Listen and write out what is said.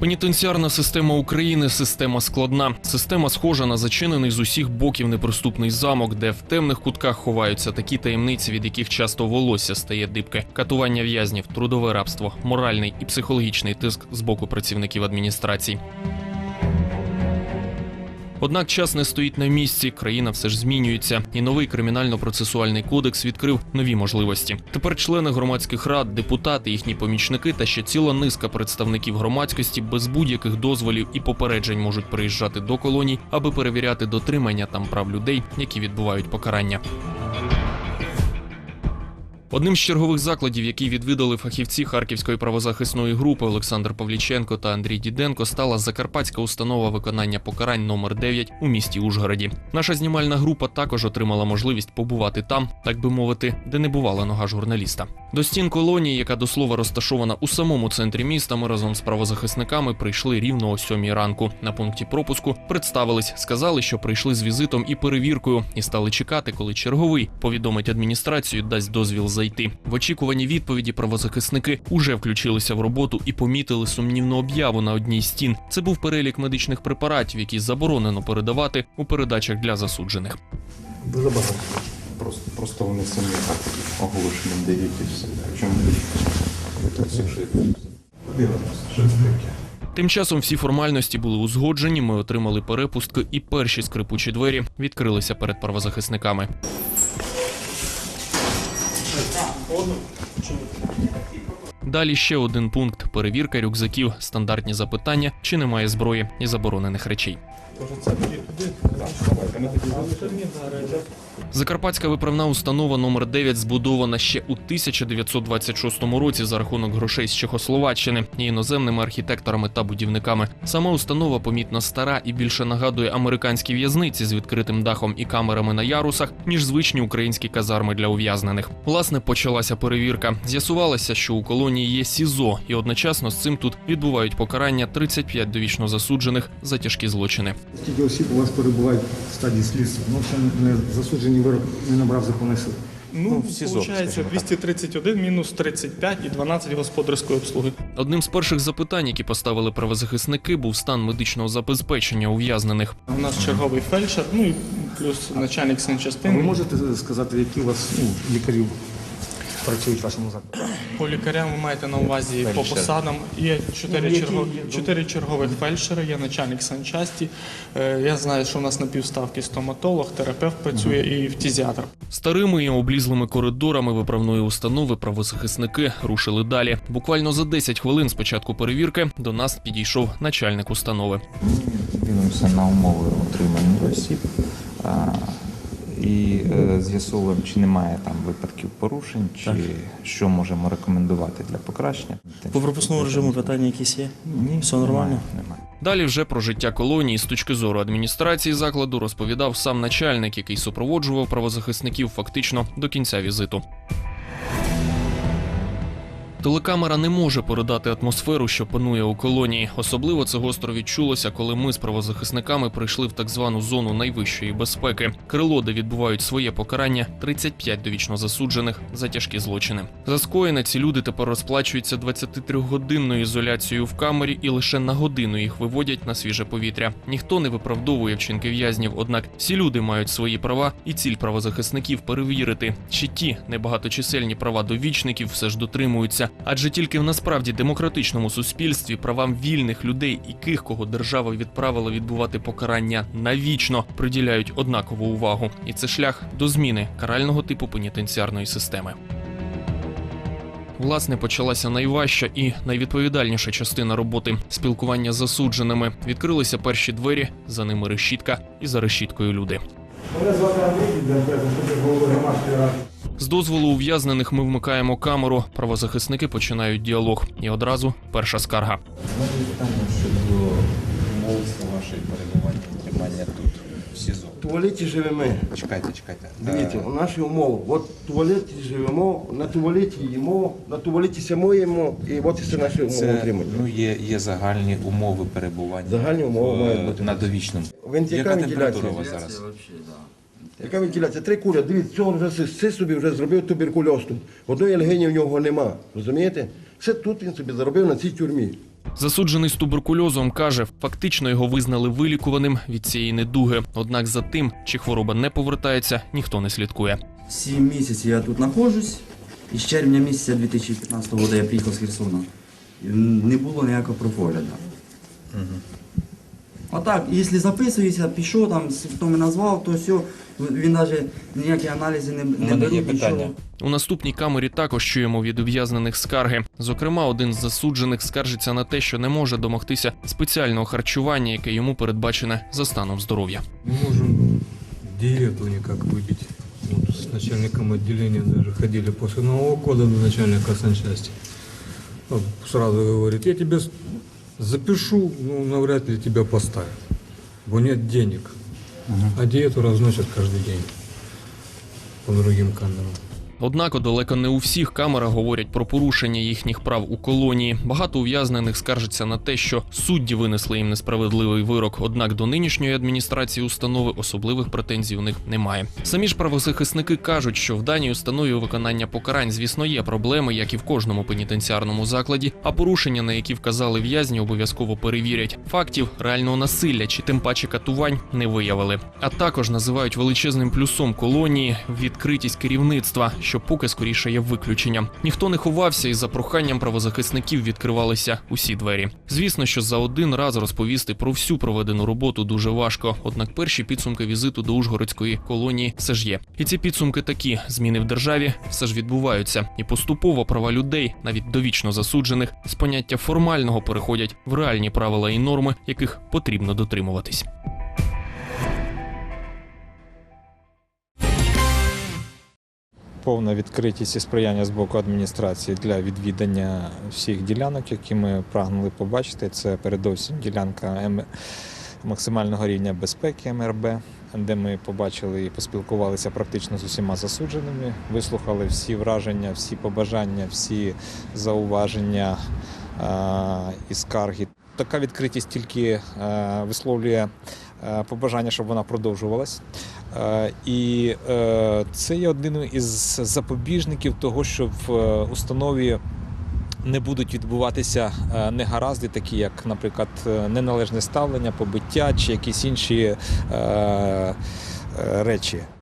Пенітенціарна система України система складна. Система схожа на зачинений з усіх боків неприступний замок, де в темних кутках ховаються такі таємниці, від яких часто волосся стає дибке. Катування в'язнів, трудове рабство, моральний і психологічний тиск з боку працівників адміністрацій. Однак час не стоїть на місці, країна все ж змінюється, і новий кримінально-процесуальний кодекс відкрив нові можливості. Тепер члени громадських рад, депутати, їхні помічники та ще ціла низка представників громадськості без будь-яких дозволів і попереджень можуть приїжджати до колоній, аби перевіряти дотримання там прав людей, які відбувають покарання. Одним з чергових закладів, який відвідали фахівці Харківської правозахисної групи Олександр Павліченко та Андрій Діденко, стала Закарпатська установа виконання покарань номер 9 у місті Ужгороді. Наша знімальна група також отримала можливість побувати там, так би мовити, де не бувала нога журналіста. До стін колонії, яка до слова розташована у самому центрі міста, ми разом з правозахисниками прийшли рівно о сьомій ранку. На пункті пропуску представились, сказали, що прийшли з візитом і перевіркою, і стали чекати, коли черговий повідомить адміністрацію, дасть дозвіл зайти. В очікуванні відповіді правозахисники уже включилися в роботу і помітили сумнівну об'яву на одній з стін. Це був перелік медичних препаратів, які заборонено передавати у передачах для засуджених. Дуже багато. Просто, просто вони самі так оголошення дають і все. Що це таке. Тим часом всі формальності були узгоджені. Ми отримали перепустки, і перші скрипучі двері відкрилися перед правозахисниками. Далі ще один пункт: перевірка рюкзаків, стандартні запитання, чи немає зброї і заборонених речей. Закарпатська виправна установа номер 9 збудована ще у 1926 році за рахунок грошей з Чехословаччини і іноземними архітекторами та будівниками. Сама установа помітно стара і більше нагадує американські в'язниці з відкритим дахом і камерами на ярусах, ніж звичні українські казарми для ув'язнених. Власне, почалася перевірка. З'ясувалося, що у колонії є СІЗО, і одночасно з цим тут відбувають покарання 35 довічно засуджених за тяжкі злочини. Скільки осіб у вас перебувають в стадії слідства? Ну, це не засуджений вирок не набрав законної сили. Ну, в СІЗО, виходить, скажімо так. 231 мінус 35 і 12 господарської обслуги. Одним з перших запитань, які поставили правозахисники, був стан медичного забезпечення ув'язнених. У нас черговий фельдшер, ну і плюс начальник А ви можете сказати, які у вас ну, лікарів працюють в вашому закладі? По лікарям ви маєте на увазі по посадам. Є чотири, які черго... є? чотири чергових фельдшери, є начальник санчасті. Е, Я знаю, що у нас на півставки стоматолог, терапевт працює і фтізіатр. Старими і облізлими коридорами виправної установи правозахисники рушили далі. Буквально за 10 хвилин з початку перевірки до нас підійшов начальник установи. Дивимося на умови утримання осіб і е, з'ясовуємо, чи немає там випадків порушень, чи що можемо рекомендувати для покращення. По пропускному режиму питання якісь є? Ні, Все нормально? Немає, немає. Далі вже про життя колонії з точки зору адміністрації закладу розповідав сам начальник, який супроводжував правозахисників фактично до кінця візиту. Телекамера не може передати атмосферу, що панує у колонії. Особливо це гостро відчулося, коли ми з правозахисниками прийшли в так звану зону найвищої безпеки. Крило, де відбувають своє покарання 35 довічно засуджених за тяжкі злочини. За скоєне ці люди тепер розплачуються 23-годинною ізоляцією в камері і лише на годину їх виводять на свіже повітря. Ніхто не виправдовує вчинки в'язнів, однак всі люди мають свої права, і ціль правозахисників перевірити, чи ті небагаточисельні права довічників все ж дотримуються. Адже тільки в насправді демократичному суспільстві правам вільних людей і ких, кого держава відправила відбувати покарання навічно, приділяють однакову увагу, і це шлях до зміни карального типу пенітенціарної системи. Власне, почалася найважча і найвідповідальніша частина роботи спілкування з засудженими. Відкрилися перші двері, за ними решітка, і за решіткою люди. Мене звати Андрій, голови громадської ради. З дозволу ув'язнених ми вмикаємо камеру. Правозахисники починають діалог. І одразу перша скарга. Щодо вашої перебування тримання тут, в СІЗО. В туалеті живемо. Чекайте, чекайте. Дивіться, Е, наші умови. От в туалеті живемо, на туалеті їмо, на туалеті самоємо, і от це наші умови Це утримання. ну, є, є загальні умови перебування Загальні умови в- мають бути. на довічному. Яка температура у вас зараз? Яка вентиляція? Три куля, дивіться, цього вже си- си собі вже зробив туберкульоз тут. Одної легені в нього нема. Розумієте? Все тут він собі заробив на цій тюрмі. Засуджений з туберкульозом каже, фактично його визнали вилікуваним від цієї недуги. Однак за тим, чи хвороба не повертається, ніхто не слідкує. Сім місяців я тут знаходжусь. І з червня місяця 2015 року я приїхав з Херсона. Не було ніякого профогляду. Отак, якщо записуєшся, пішов там, симптоми назвав, то все, він навіть ніякі аналізи не, не мене є питання. нічого. У наступній камері також чуємо від ув'язнених скарги. Зокрема, один з засуджених скаржиться на те, що не може домогтися спеціального харчування, яке йому передбачене за станом здоров'я. Не можем диету никак выбить. Вот с начальником отделения даже ходили после Нового года до начальника санчасти. Он Сразу говорит, я тебе с- запишу, ну навряд ли тебя поставят. Бо нет денег. А диету разносят каждый день по другим камерам. Однак далеко не у всіх камерах говорять про порушення їхніх прав у колонії. Багато ув'язнених скаржаться на те, що судді винесли їм несправедливий вирок. Однак до нинішньої адміністрації установи особливих претензій у них немає. Самі ж правозахисники кажуть, що в даній установі виконання покарань, звісно, є проблеми, як і в кожному пенітенціарному закладі. А порушення, на які вказали в'язні, обов'язково перевірять. Фактів реального насилля чи тим паче катувань не виявили. А також називають величезним плюсом колонії відкритість керівництва, що поки скоріше є виключенням. Ніхто не ховався, і за проханням правозахисників відкривалися усі двері. Звісно, що за один раз розповісти про всю проведену роботу дуже важко. Однак перші підсумки візиту до Ужгородської колонії все ж є. І ці підсумки такі: зміни в державі все ж відбуваються, і поступово права людей, навіть довічно засуджених, з поняття формального переходять в реальні правила і норми, яких потрібно дотримуватись. Повна відкритість і сприяння з боку адміністрації для відвідання всіх ділянок, які ми прагнули побачити. Це передовсім ділянка максимального рівня безпеки МРБ, де ми побачили і поспілкувалися практично з усіма засудженими, вислухали всі враження, всі побажання, всі зауваження і скарги. Така відкритість тільки е, висловлює е, побажання, щоб вона продовжувалась. Е, І е, це є один із запобіжників того, що в е, установі не будуть відбуватися негаразди, такі як, наприклад, неналежне ставлення, побиття чи якісь інші речі.